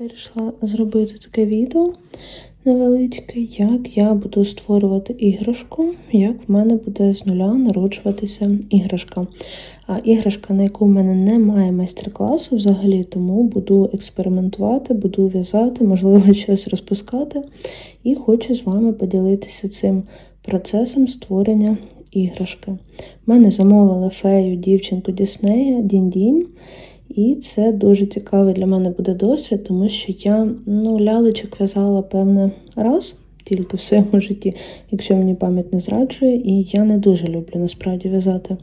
Вирішила зробити таке відео невеличке, як я буду створювати іграшку, як в мене буде з нуля народжуватися іграшка. А іграшка, на яку в мене немає майстер-класу взагалі, тому буду експериментувати, буду в'язати, можливо, щось розпускати. І хочу з вами поділитися цим процесом створення іграшки. В мене замовили фею дівчинку Діснея Дінь-Дінь. І це дуже цікавий для мене буде досвід, тому що я ну, лялечок в'язала певне раз тільки в своєму житті, якщо мені пам'ять не зраджує, і я не дуже люблю насправді в'язати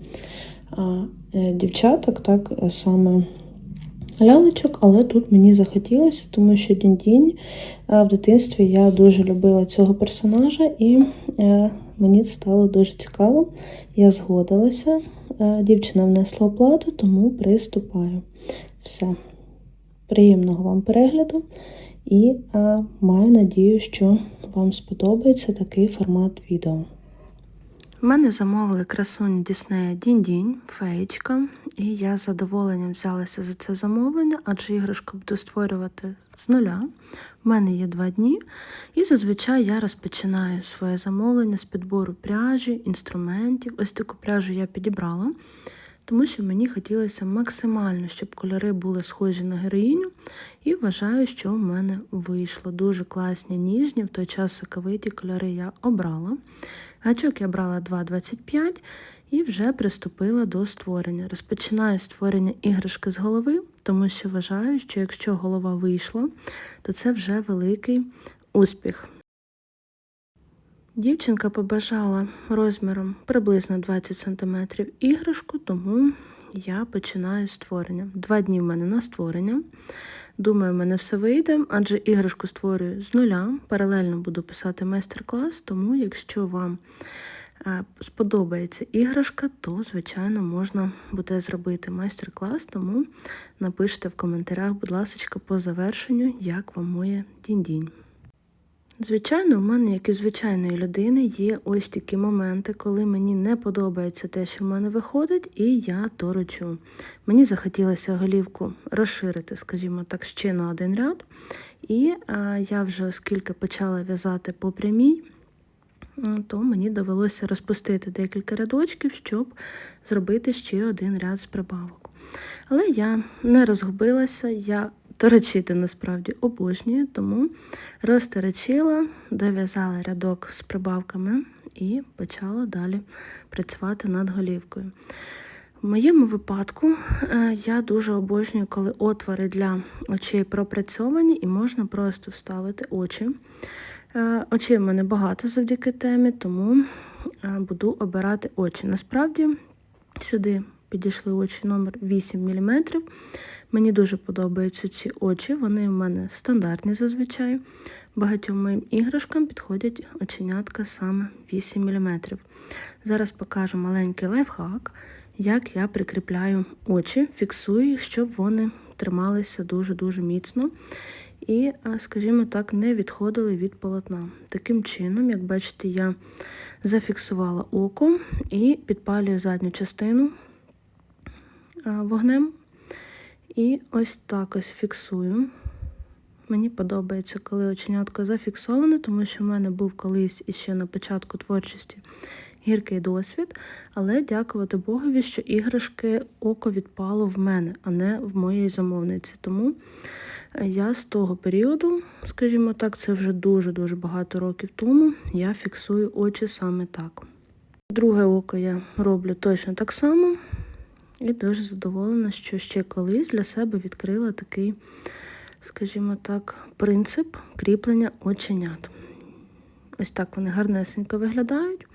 а, е, дівчаток, так саме лялечок, але тут мені захотілося, тому що Дінь-Дінь е, в дитинстві я дуже любила цього персонажа, і е, мені стало дуже цікаво. Я згодилася. Е, Дівчина внесла оплату, тому приступаю. Все. Приємного вам перегляду і маю надію, що вам сподобається такий формат відео. У мене замовили красуню Діснея Дінь-Дінь, феєчка, і я з задоволенням взялася за це замовлення, адже іграшку буду створювати з нуля. У мене є два дні, і зазвичай я розпочинаю своє замовлення з підбору пряжі, інструментів. Ось таку пряжу я підібрала, тому що мені хотілося максимально, щоб кольори були схожі на героїню, і вважаю, що в мене вийшло дуже класні ніжні, в той час соковиті кольори я обрала. Гачок я брала 2,25 і вже приступила до створення. Розпочинаю створення іграшки з голови, тому що вважаю, що якщо голова вийшла, то це вже великий успіх. Дівчинка побажала розміром приблизно 20 см іграшку, тому я починаю створення. Два дні в мене на створення. Думаю, в мене все вийде, адже іграшку створюю з нуля. Паралельно буду писати майстер-клас, тому якщо вам е, сподобається іграшка, то, звичайно, можна буде зробити майстер-клас, тому напишіть в коментарях, будь ласка, по завершенню, як вам моє дінь-дінь. Звичайно, у мене, як і звичайної людини, є ось такі моменти, коли мені не подобається те, що в мене виходить, і я торочу. Мені захотілося голівку розширити, скажімо так, ще на один ряд. І а, я вже, оскільки почала в'язати по прямій, то мені довелося розпустити декілька рядочків, щоб зробити ще один ряд з прибавок. Але я не розгубилася, я торочити насправді обожнюю, тому розторочила, дов'язала рядок з прибавками і почала далі працювати над голівкою. В моєму випадку е, я дуже обожнюю, коли отвори для очей пропрацьовані і можна просто вставити очі. Е, Очей в мене багато завдяки темі, тому е, буду обирати очі. Насправді сюди підійшли очі номер 8 мм. Мені дуже подобаються ці очі, вони в мене стандартні зазвичай. Багатьом моїм іграшкам підходять оченятка саме 8 мм. Зараз покажу маленький лайфхак, як я прикріпляю очі, фіксую щоб вони трималися дуже-дуже міцно. І, скажімо так, не відходили від полотна. Таким чином, як бачите, я зафіксувала око і підпалюю задню частину вогнем. І ось так ось фіксую. Мені подобається, коли оченятко зафіксоване, тому що в мене був колись іще на початку творчості гіркий досвід, але дякувати Богові, що іграшки око відпало в мене, а не в моїй замовниці. Тому е, я з того періоду, скажімо так, це вже дуже-дуже багато років тому, я фіксую очі саме так. Друге око я роблю точно так само. І дуже задоволена, що ще колись для себе відкрила такий, скажімо так, принцип кріплення оченят. Ось так вони гарнесенько виглядають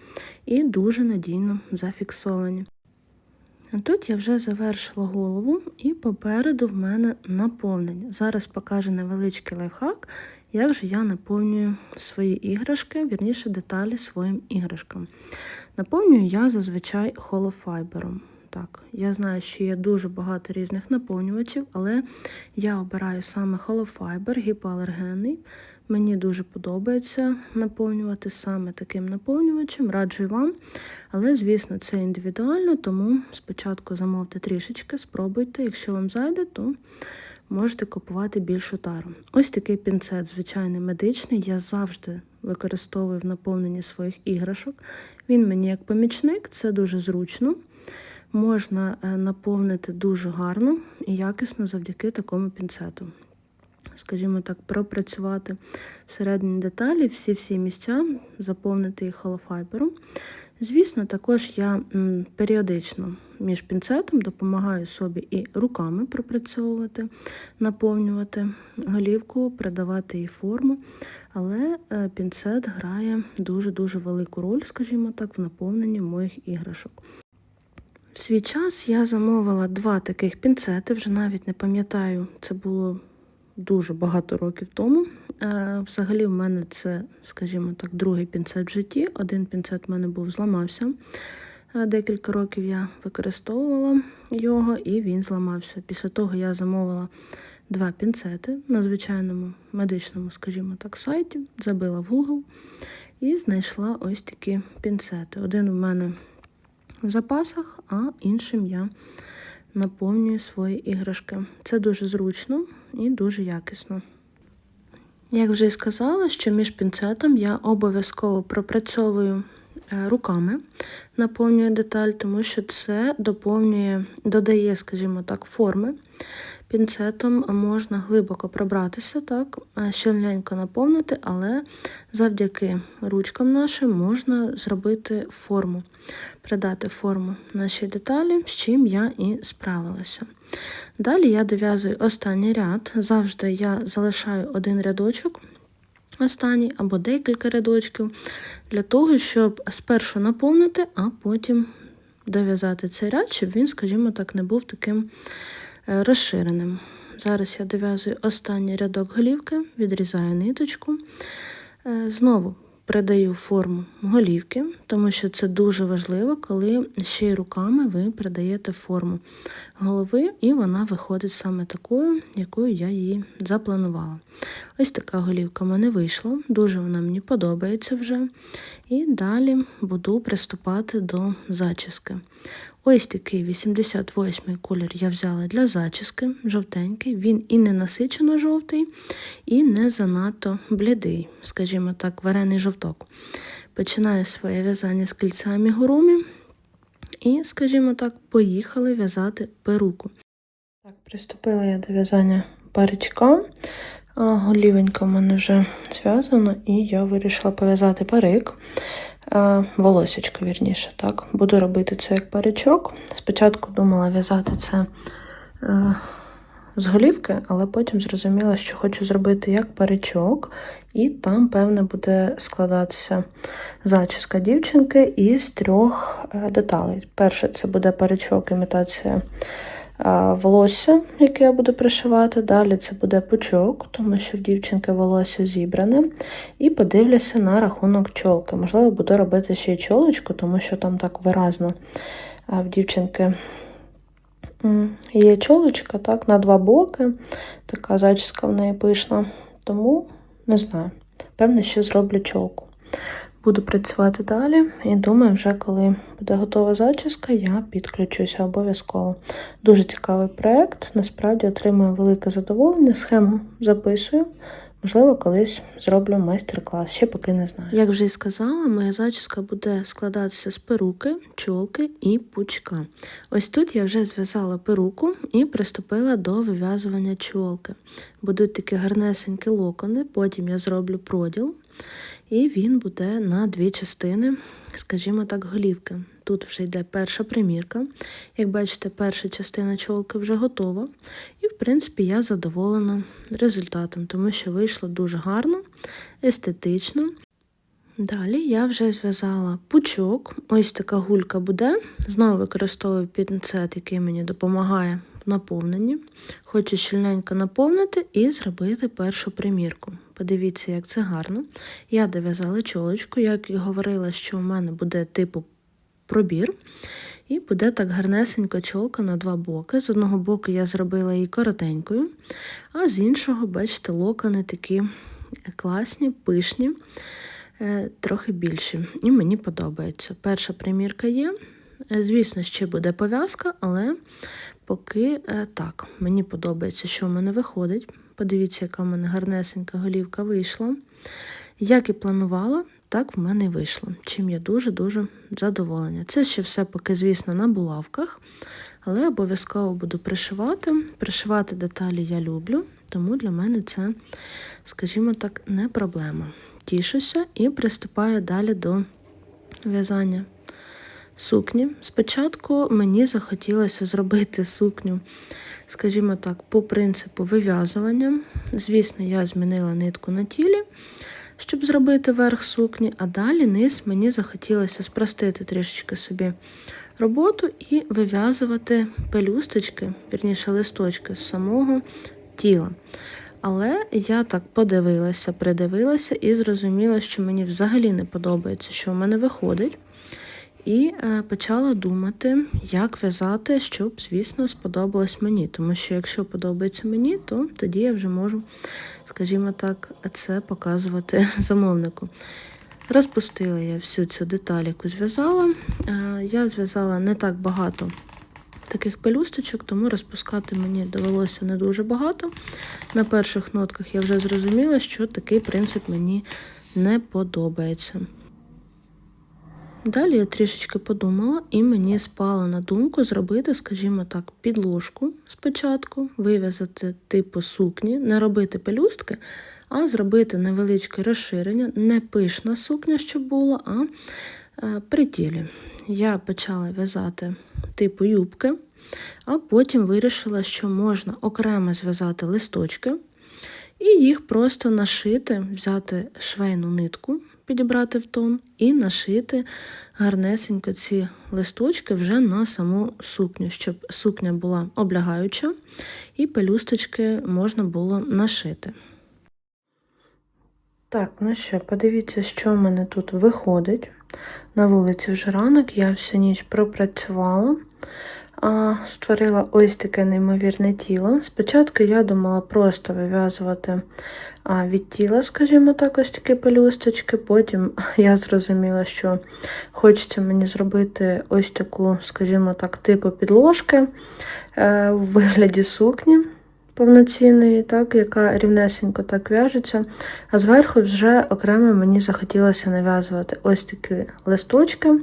і дуже надійно зафіксовані. Тут я вже завершила голову, і попереду в мене наповнення. Зараз покажу невеличкий лайфхак, як же я наповнюю свої іграшки, вірніше деталі своїм іграшкам. Наповнюю я зазвичай холофайбером. Так, я знаю, що є дуже багато різних наповнювачів, але я обираю саме холофайбер, гіпоалергенний. Мені дуже подобається наповнювати саме таким наповнювачем, раджу і вам. Але, звісно, це індивідуально, тому спочатку замовте трішечки, спробуйте. Якщо вам зайде, то можете купувати більшу тару. Ось такий пінцет, звичайний медичний. Я завжди використовую в наповненні своїх іграшок. Він мені як помічник, це дуже зручно. Можна е, наповнити дуже гарно і якісно завдяки такому пінцету. Скажімо так, пропрацювати всередині деталі, всі-всі місця, заповнити їх холофайбером. Звісно, також я періодично між пінцетом допомагаю собі і руками пропрацьовувати, наповнювати голівку, придавати їй форму. Але е, пінцет грає дуже-дуже велику роль, скажімо так, в наповненні моїх іграшок. В свій час я замовила два таких пінцети, вже навіть не пам'ятаю, це було дуже багато років тому. Е, Взагалі, в мене це, скажімо так, другий пінцет в житті. Один пінцет в мене був зламався. Е, Декілька років я використовувала його, і він зламався. Після того я замовила два пінцети на звичайному медичному, скажімо так, сайті, забила в Google і знайшла ось такі пінцети. Один у мене в запасах, а іншим я наповнюю свої іграшки. Це дуже зручно і дуже якісно. Як вже і сказала, що між пінцетом я обов'язково пропрацьовую е, руками, наповнюю деталь, тому що це доповнює, додає, скажімо так, форми. Пінцетом можна глибоко пробратися, так, е, щільненько наповнити, але завдяки ручкам нашим можна зробити форму, придати форму нашій деталі, з чим я і справилася. Далі я дов'язую останній ряд. Завжди я залишаю один рядочок, останній або декілька рядочків, для того, щоб спершу наповнити, а потім дов'язати цей ряд, щоб він, скажімо так, не був таким е, розширеним. Зараз я дов'язую останній рядок голівки, відрізаю ниточку. Е, Знову придаю форму голівки, тому що це дуже важливо, коли ще й руками ви придаєте форму голови, і вона виходить саме такою, якою я її запланувала. Ось така голівка в мене вийшла, дуже вона мені подобається вже. І далі буду приступати до зачіски. Ось такий 88-й колір я взяла для зачіски, жовтенький. Він і не насичено жовтий, і не занадто блідий, скажімо так, варений жовток. Починаю своє в'язання з кільця амігурумі і, скажімо так, поїхали в'язати перуку. Так, приступила я до в'язання паричка. Голівенька в мене вже зв'язана, і я вирішила пов'язати парик. А, Волосечко, вірніше, так. Буду робити це як паричок. Спочатку думала в'язати це е, з голівки, але потім зрозуміла, що хочу зробити як паричок, і там, певне, буде складатися зачіска дівчинки із трьох е, деталей. Перше, це буде паричок, імітація волосся, яке я буду пришивати. Далі це буде пучок, тому що в дівчинки волосся зібране. І подивлюся на рахунок чолки. Можливо, буду робити ще й чолочку, тому що там так виразно в дівчинки є чолочка, так, на два боки. Така зачіска в неї пишна. Тому не знаю. Певне, ще зроблю чолку. Буду працювати далі і думаю, вже коли буде готова зачіска, я підключуся обов'язково. Дуже цікавий проєкт, насправді отримую велике задоволення. Схему записую. Можливо, колись зроблю майстер-клас, ще поки не знаю. Як вже й сказала, моя зачіска буде складатися з перуки, чолки і пучка. Ось тут я вже зв'язала перуку і приступила до вив'язування чолки. Будуть такі гарнесенькі локони, потім я зроблю проділ. І він буде на дві частини, скажімо так, голівки. Тут вже йде перша примірка. Як бачите, перша частина чолки вже готова. І, в принципі, я задоволена результатом, тому що вийшло дуже гарно, естетично. Далі я вже зв'язала пучок. Ось така гулька буде. Знову використовую пінцет, який мені допомагає в наповненні. Хочу щільненько наповнити і зробити першу примірку. Подивіться, як це гарно. Я дов'язала чолочку, як і говорила, що у мене буде типу пробір. І буде так гарнесенько чолка на два боки. З одного боку я зробила її коротенькою, а з іншого, бачите, локони такі класні, пишні, е, трохи більші. І мені подобається. Перша примірка є. Е, Звісно, ще буде пов'язка, але поки е, так, мені подобається, що в мене виходить. Подивіться, яка в мене гарнесенька голівка вийшла. Як і планувала, так в мене і вийшло. Чим я дуже-дуже задоволена. Це ще все поки, звісно, на булавках, але обов'язково буду пришивати. Пришивати деталі я люблю, тому для мене це, скажімо так, не проблема. Тішуся і приступаю далі до в'язання сукні. Спочатку мені захотілося зробити сукню, скажімо так, по принципу вив'язування. Звісно, я змінила нитку на тілі, щоб зробити верх сукні, а далі низ мені захотілося спростити трішечки собі роботу і вив'язувати пелюсточки, вірніше листочки з самого тіла. Але я так подивилася, придивилася і зрозуміла, що мені взагалі не подобається, що в мене виходить. І е, почала думати, як в'язати, щоб, звісно, сподобалось мені. Тому що якщо подобається мені, то тоді я вже можу, скажімо так, це показувати замовнику. Розпустила я всю цю деталь, яку зв'язала. Е, Я зв'язала не так багато таких пелюсточок, тому розпускати мені довелося не дуже багато. На перших нотках я вже зрозуміла, що такий принцип мені не подобається. Далі я трішечки подумала, і мені спало на думку зробити, скажімо так, підложку спочатку, вив'язати типу сукні, не робити пелюстки, а зробити невеличке розширення, не пишна сукня, щоб була, а е, при тілі. Я почала в'язати типу юбки, а потім вирішила, що можна окремо зв'язати листочки і їх просто нашити, взяти швейну нитку, підібрати в тон, і нашити гарнесенько ці листочки вже на саму сукню, щоб сукня була облягаюча і пелюсточки можна було нашити. Так, ну що, подивіться, що в мене тут виходить. На вулиці вже ранок, я всю ніч пропрацювала, створила ось таке неймовірне тіло. Спочатку я думала просто вив'язувати від тіла, скажімо так, ось такі пелюсточки. Потім я зрозуміла, що хочеться мені зробити ось таку, скажімо так, типу підложки е, в вигляді сукні повноцінної, так, яка рівнесенько так в'яжеться. А зверху вже окремо мені захотілося нав'язувати ось такі листочки.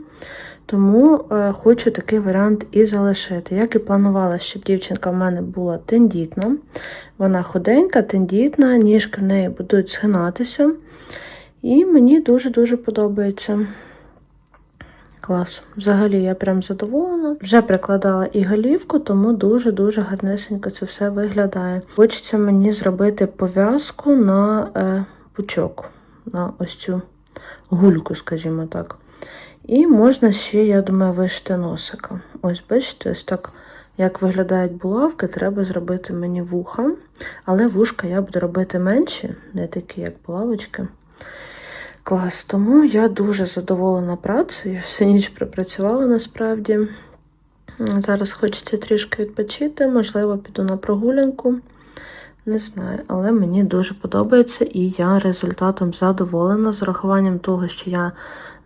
Тому е, хочу такий варіант і залишити. Як і планувала, щоб дівчинка в мене була тендітна. Вона худенька, тендітна, ніжки в неї будуть згинатися. І мені дуже-дуже подобається. Клас. Взагалі я прям задоволена. Вже прикладала і голівку, тому дуже-дуже гарнесенько це все виглядає. Хочеться мені зробити пов'язку на е, пучок, на ось цю гульку, скажімо так. І можна ще, я думаю, вишити носика. Ось, бачите, ось так, як виглядають булавки, треба зробити мені вуха. Але вушка я буду робити менші, не такі, як булавочки. Клас, тому я дуже задоволена працею. Всю ніч пропрацювала насправді. Зараз хочеться трішки відпочити, можливо, піду на прогулянку. Не знаю, але мені дуже подобається і я результатом задоволена з урахуванням того, що я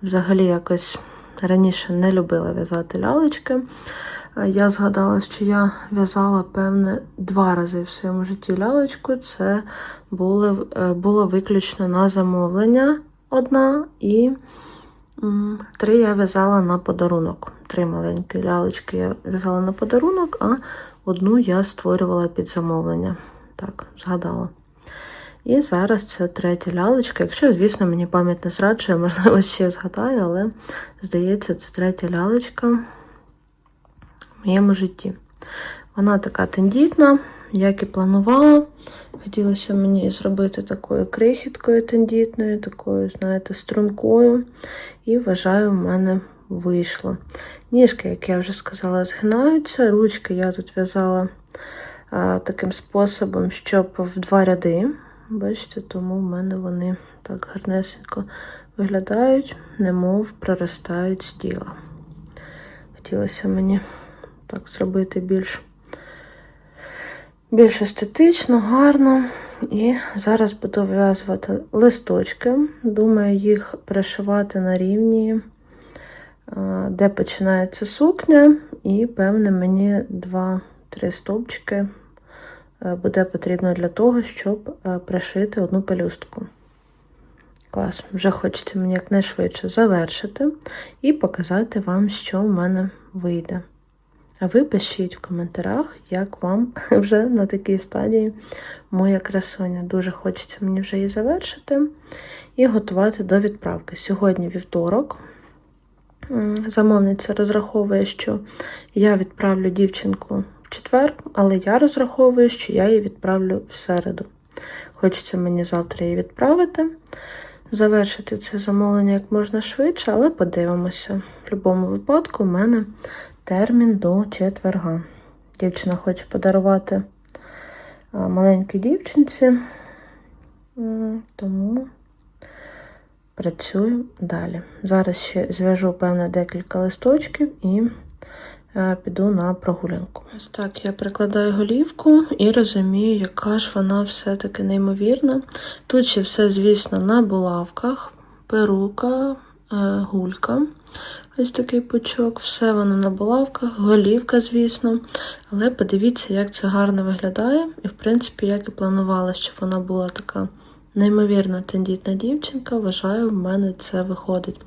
взагалі якось раніше не любила в'язати лялечки. Я згадала, що я в'язала, певне, два рази в своєму житті лялечку. Це були, е, було виключно на замовлення одна, і три я в'язала на подарунок. Три маленькі лялечки я в'язала на подарунок, а одну я створювала під замовлення. Так, згадала. І зараз це третя лялечка. Якщо, звісно, мені пам'ять не зраджує, можливо, ще згадаю, але здається, це третя лялечка в моєму житті. Вона така тендітна, як і планувала. Хотілося мені зробити такою крихіткою тендітною, такою, знаєте, стрункою. І вважаю, в мене вийшло. Ніжки, як я вже сказала, згинаються. Ручки я тут в'язала таким способом, щоб в два ряди. Бачите, тому в мене вони так гарнесенько виглядають, немов проростають з тіла. Хотілося мені так зробити більш більш естетично, гарно. І зараз буду вив'язувати листочки. Думаю, їх пришивати на рівні, де починається сукня, і, певне, мені 2-3 стовпчики е, буде потрібно для того, щоб е, пришити одну пелюстку. Клас, вже хочеться мені якнайшвидше завершити і показати вам, що в мене вийде. А ви пишіть в коментарях, як вам вже на такій стадії моя красуня. Дуже хочеться мені вже її завершити і готувати до відправки. Сьогодні вівторок. Замовниця розраховує, що я відправлю дівчинку в четвер, але я розраховую, що я її відправлю в середу. Хочеться мені завтра її відправити, завершити це замовлення як можна швидше, але подивимося. В будь-якому випадку, у мене термін до четверга. Дівчина хоче подарувати маленькій дівчинці, тому працюю далі. Зараз ще зв'яжу, певно, декілька листочків і піду на прогулянку. Ось так я прикладаю голівку і розумію, яка ж вона все-таки неймовірна. Тут ще все, звісно, на булавках, перука, е, гулька. Ось такий пучок, все воно на булавках, голівка, звісно. Але подивіться, як це гарно виглядає. І, в принципі, як і планувала, щоб вона була така неймовірно тендітна дівчинка. Вважаю, в мене це виходить.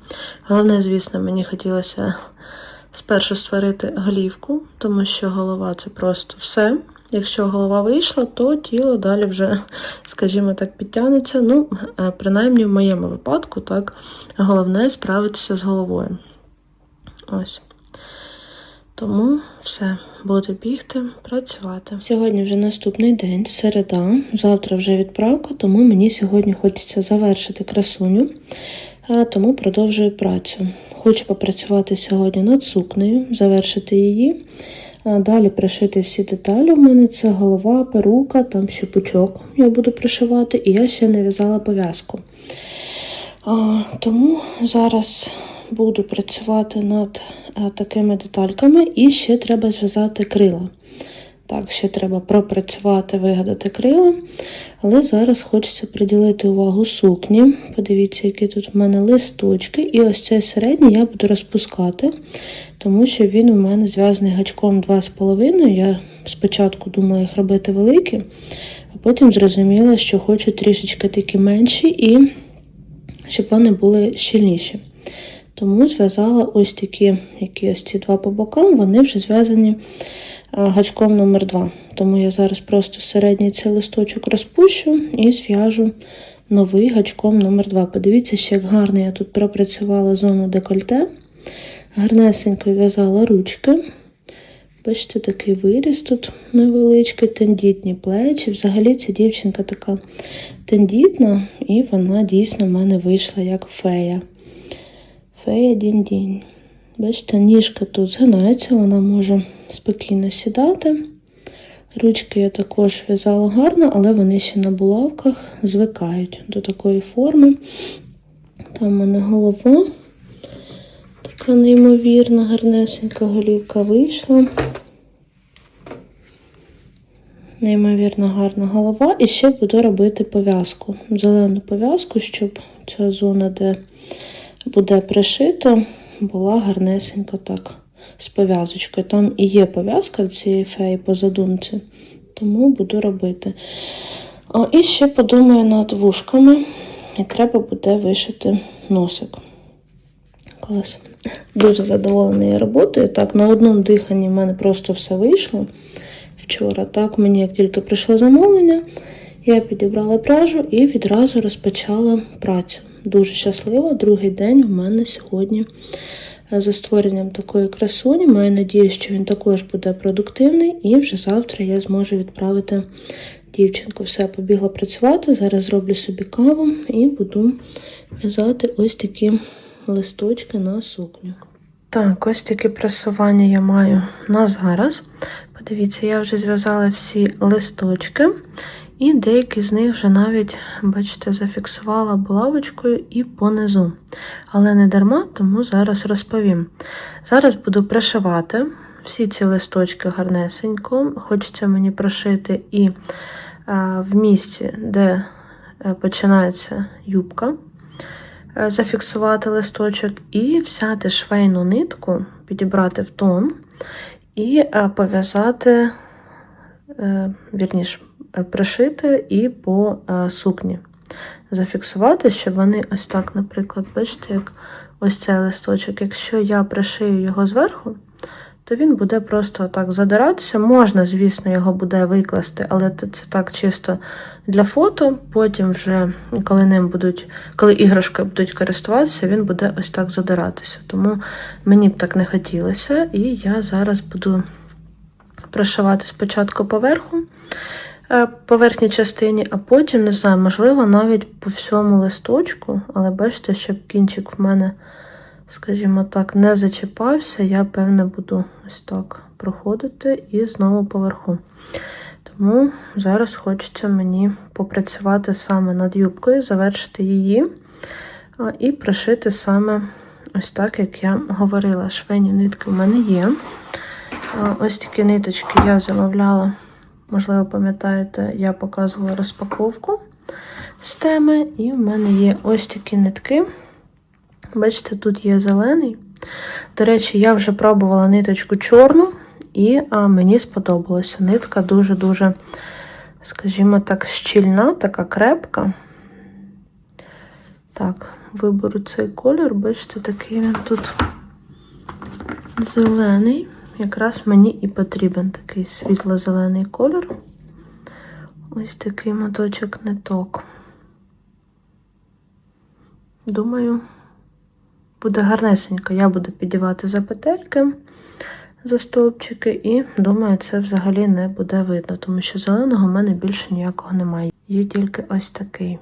Головне, звісно, мені хотілося спершу створити голівку, тому що голова це просто все. Якщо голова вийшла, то тіло далі вже, скажімо так, підтягнеться. Ну, е, принаймні в моєму випадку, так, головне справитися з головою. Ось. Тому все, буду бігти, працювати. Сьогодні вже наступний день, середа. Завтра вже відправка, тому мені сьогодні хочеться завершити красуню, тому продовжую працю. Хочу попрацювати сьогодні над сукнею, завершити її. Далі пришити всі деталі. У мене це голова, перука, там ще пучок я буду пришивати, і я ще не в'язала пов'язку. Тому зараз буду працювати над такими детальками, і ще треба зв'язати крила. Так, ще треба пропрацювати, вигадати крила. Але зараз хочеться приділити увагу сукні. Подивіться, які тут в мене листочки. І ось цей середній я буду розпускати, тому що він у мене зв'язаний гачком 2,5. Я спочатку думала їх робити великі, а потім зрозуміла, що хочу трішечки такі менші і щоб вони були щільніші. Тому зв'язала ось такі, які ось ці два по бокам, вони вже зв'язані гачком номер 2 Тому я зараз просто середній цей листочок розпущу і зв'яжу новий гачком номер 2 Подивіться, ще як гарно я тут пропрацювала зону декольте. Гарнесенько в'язала ручки. Бачите, такий виріс тут невеличкий, тендітні плечі. Взагалі ця дівчинка така тендітна, і вона дійсно в мене вийшла як фея. Фея дінь-дінь. Бачите, ніжка тут згинається, вона може спокійно сідати. Ручки я також в'язала гарно, але вони ще на булавках звикають до такої форми. Там в мене голова. Така неймовірна, гарнесенька голівка вийшла. Неймовірно гарна голова. І ще буду робити пов'язку. Зелену пов'язку, щоб ця зона, де буде пришито, була гарнесенько так з пов'язочкою. Там і є пов'язка цієї феї по задумці, тому буду робити. О, і ще подумаю над вушками, і треба буде вишити носик. Клас. Дуже задоволена я роботою. Так, на одному диханні в мене просто все вийшло вчора. Так, мені як тільки прийшло замовлення, я підібрала пряжу і відразу розпочала працю. Дуже щаслива. Другий день у мене сьогодні е, за створенням такої красуні. Маю надію, що він також буде продуктивний, і вже завтра я зможу відправити дівчинку. Все, побігла працювати. Зараз зроблю собі каву і буду в'язати ось такі листочки на сукню. Так, ось таке пресування я маю на зараз. Подивіться, я вже зв'язала всі листочки, і деякі з них вже навіть, бачите, зафіксувала булавочкою і понизу. Але не дарма, тому зараз розповім. Зараз буду пришивати. всі ці листочки гарнесенько. Хочеться мені прошити і е, в місці, де е, починається юбка, е, зафіксувати листочок, і взяти швейну нитку, підібрати в тон і пов'язати, вірніше, пришити і по е, сукні. Зафіксувати, щоб вони ось так, наприклад, бачите, як ось цей листочок. Якщо я пришию його зверху, то він буде просто так задиратися. Можна, звісно, його буде викласти, але це так чисто для фото. Потім, вже, коли ним будуть, коли іграшкою будуть користуватися, він буде ось так задиратися. Тому мені б так не хотілося, і я зараз буду прошивати спочатку поверху. Е, По верхній частині, а потім, не знаю, можливо, навіть по всьому листочку, але бачите, щоб кінчик в мене, скажімо так, не зачіпався, я, певне, буду ось так проходити і знову поверху. Тому зараз хочеться мені попрацювати саме над юбкою, завершити її і пришити саме ось так, як я говорила. Швейні нитки в мене є. Ось такі ниточки я замовляла. Можливо, пам'ятаєте, я показувала розпаковку з теми, і в мене є ось такі нитки. Бачите, тут є зелений. До речі, я вже пробувала ниточку чорну, і а, мені сподобалося. Нитка дуже-дуже, скажімо так, щільна, така крепка. Так, виберу цей колір, бачите, такий він тут зелений. Якраз мені і потрібен такий світло-зелений колір. Ось такий моточок ниток. Думаю, буде гарнесенько. Я буду підівати за петельки, за стовпчики, і думаю, це взагалі не буде видно, тому що зеленого в мене більше ніякого немає. Є тільки ось такий.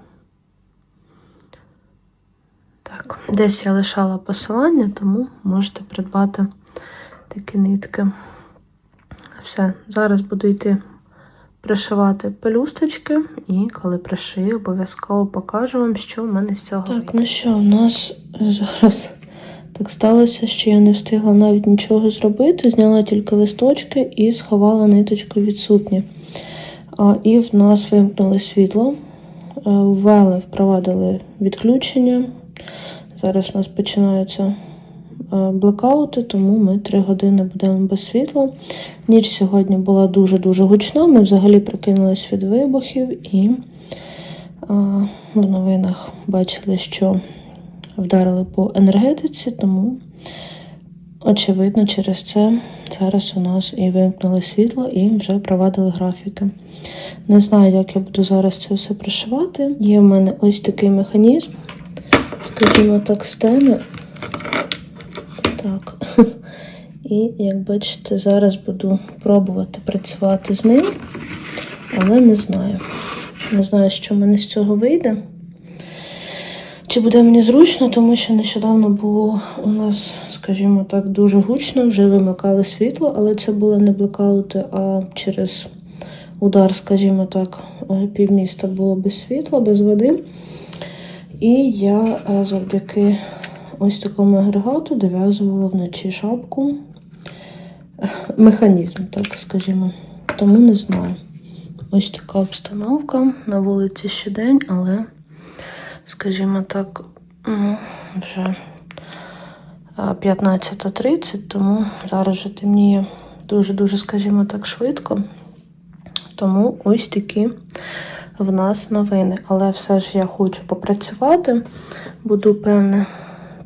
Так, десь я лишала посилання, тому можете придбати такі нитки. Все, зараз буду йти пришивати пелюсточки, і коли пришию, обов'язково покажу вам, що в мене з цього. Так, ну що, у нас зараз так сталося, що я не встигла навіть нічого зробити. Зняла тільки листочки і сховала ниточку від сукні. А, і в нас вимкнули світло, Е, ввели, впровадили відключення. Зараз у нас починаються блекаути, тому ми три години будемо без світла. Ніч сьогодні була дуже-дуже гучна. Ми взагалі прокинулись від вибухів і а, в новинах бачили, що вдарили по енергетиці, тому, очевидно, через це зараз у нас і вимкнули світло, і вже провадили графіки. Не знаю, як я буду зараз це все пришивати. Є в мене ось такий механізм, скажімо так, з теми. Так. І, як бачите, зараз буду пробувати працювати з ним, але не знаю. Не знаю, що мене з цього вийде. Чи буде мені зручно, тому що нещодавно було у нас, скажімо так, дуже гучно, вже вимикали світло, але це були не блекаути, а через удар, скажімо так, е, півміста було без світла, без води. І я е, завдяки ось такому агрегату дов'язувала вночі шапку. Механізм, так скажімо. Тому не знаю. Ось така обстановка. На вулиці ще день, але, скажімо так, ну, вже е, 15.30, тому зараз вже темніє дуже-дуже, скажімо так, швидко. Тому ось такі в нас новини. Але все ж я хочу попрацювати. Буду, певне,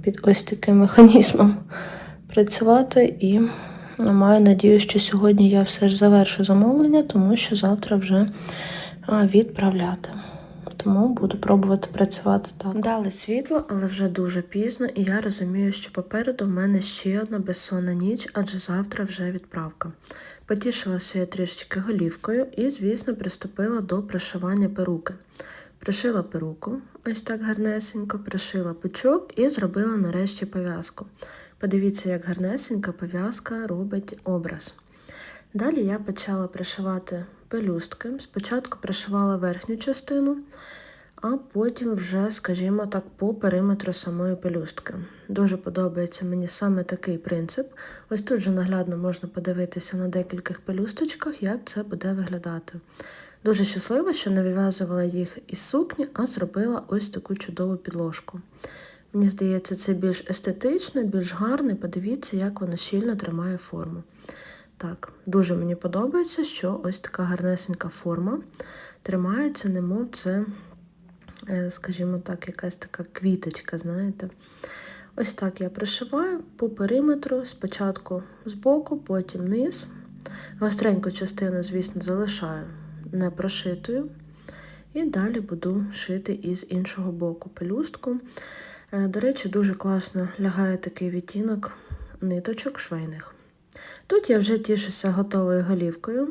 під ось таким механізмом працювати і маю надію, що сьогодні я все ж завершу замовлення, тому що завтра вже відправляти. Тому буду пробувати працювати так. Дали світло, але вже дуже пізно, і я розумію, що попереду в мене ще одна безсонна ніч, адже завтра вже відправка. Потішилася я трішечки голівкою і, звісно, приступила до пришивання перуки. Пришила перуку, ось так гарнесенько, пришила пучок і зробила нарешті пов'язку. Подивіться, як гарнесенька пов'язка робить образ. Далі я почала пришивати пелюстки. Спочатку пришивала верхню частину, а потім вже, скажімо так, по периметру самої пелюстки. Дуже подобається мені саме такий принцип. Ось тут вже наглядно можна подивитися на декількох пелюсточках, як це буде виглядати. Дуже щаслива, що не вив'язувала їх із сукні, а зробила ось таку чудову підложку. Мені здається, це більш естетично, більш гарно. Подивіться, як воно щільно тримає форму. Так, дуже мені подобається, що ось така гарнесенька форма тримається, немов це, е, скажімо так, якась така квіточка, знаєте. Ось так я пришиваю по периметру, спочатку збоку, потім низ. Гостреньку частину, звісно, залишаю не прошитою. І далі буду шити із іншого боку пелюстку. Е, До речі, дуже класно лягає такий відтінок ниточок швейних. Тут я вже тішуся готовою голівкою.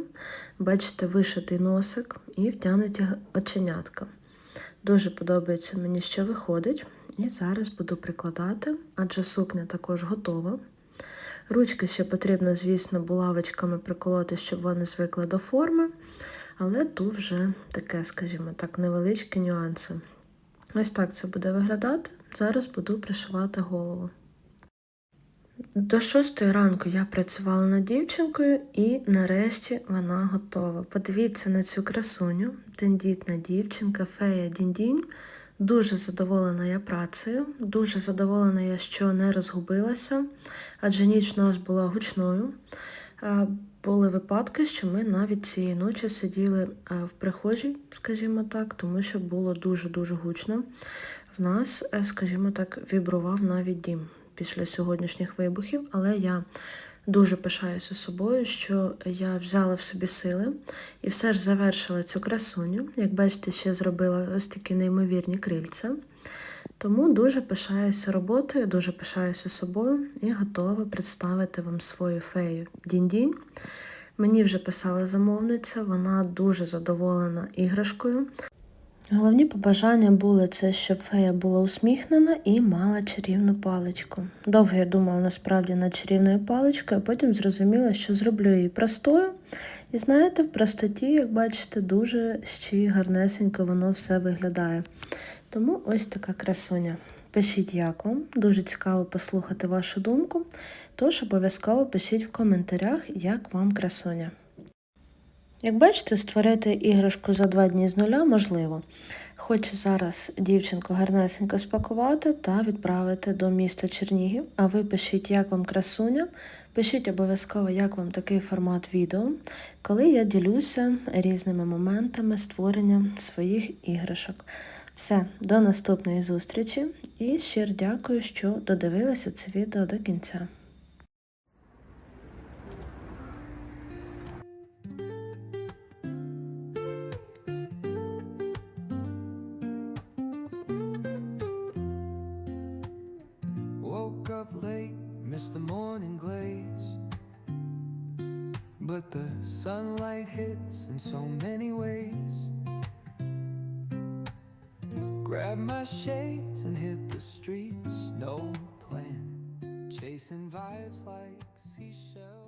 Бачите, вишитий носик і втягнуті оченятка. Дуже подобається мені, що виходить. І зараз буду прикладати, адже сукня також готова. Ручки ще потрібно, звісно, булавочками приколоти, щоб вони звикли до форми. Але тут вже таке, скажімо так, невеличкі нюанси. Ось так це буде виглядати. Зараз буду пришивати голову. До шостої ранку я працювала над дівчинкою, і нарешті вона готова. Подивіться на цю красуню, тендітна дівчинка, фея Діндінь. Дуже задоволена я працею, дуже задоволена я, що не розгубилася, адже ніч у нас була гучною. Були випадки, що ми навіть цієї ночі сиділи е, в прихожій, скажімо так, тому що було дуже-дуже гучно. В нас, е, скажімо так, вібрував навіть дім після сьогоднішніх вибухів, але я дуже пишаюся собою, що я взяла в собі сили і все ж завершила цю красуню. Як бачите, ще зробила ось такі неймовірні крильця. Тому дуже пишаюся роботою, дуже пишаюся собою і готова представити вам свою фею Дінь-Дінь. Мені вже писала замовниця, вона дуже задоволена іграшкою. Головні побажання були це, щоб фея була усміхнена і мала чарівну паличку. Довго я думала насправді над чарівною паличкою, а потім зрозуміла, що зроблю її простою. І знаєте, в простоті, як бачите, дуже ще й гарнесенько воно все виглядає. Тому ось така красуня. Пишіть, як вам. Дуже цікаво послухати вашу думку. Тож обов'язково пишіть в коментарях, як вам красуня. Як бачите, створити іграшку за два дні з нуля можливо. Хочу зараз дівчинку гарнесенько спакувати та відправити до міста Чернігів. А ви пишіть, як вам красуня. Пишіть обов'язково, як вам такий формат відео, коли я ділюся різними моментами створення своїх іграшок. Все, до наступної зустрічі і щиро дякую, що додивилися це відео до кінця. Missed the morning glaze. But the sunlight hits in so many ways. Grabbed my shades and hit the streets, no plan. Chasing vibes like seashells.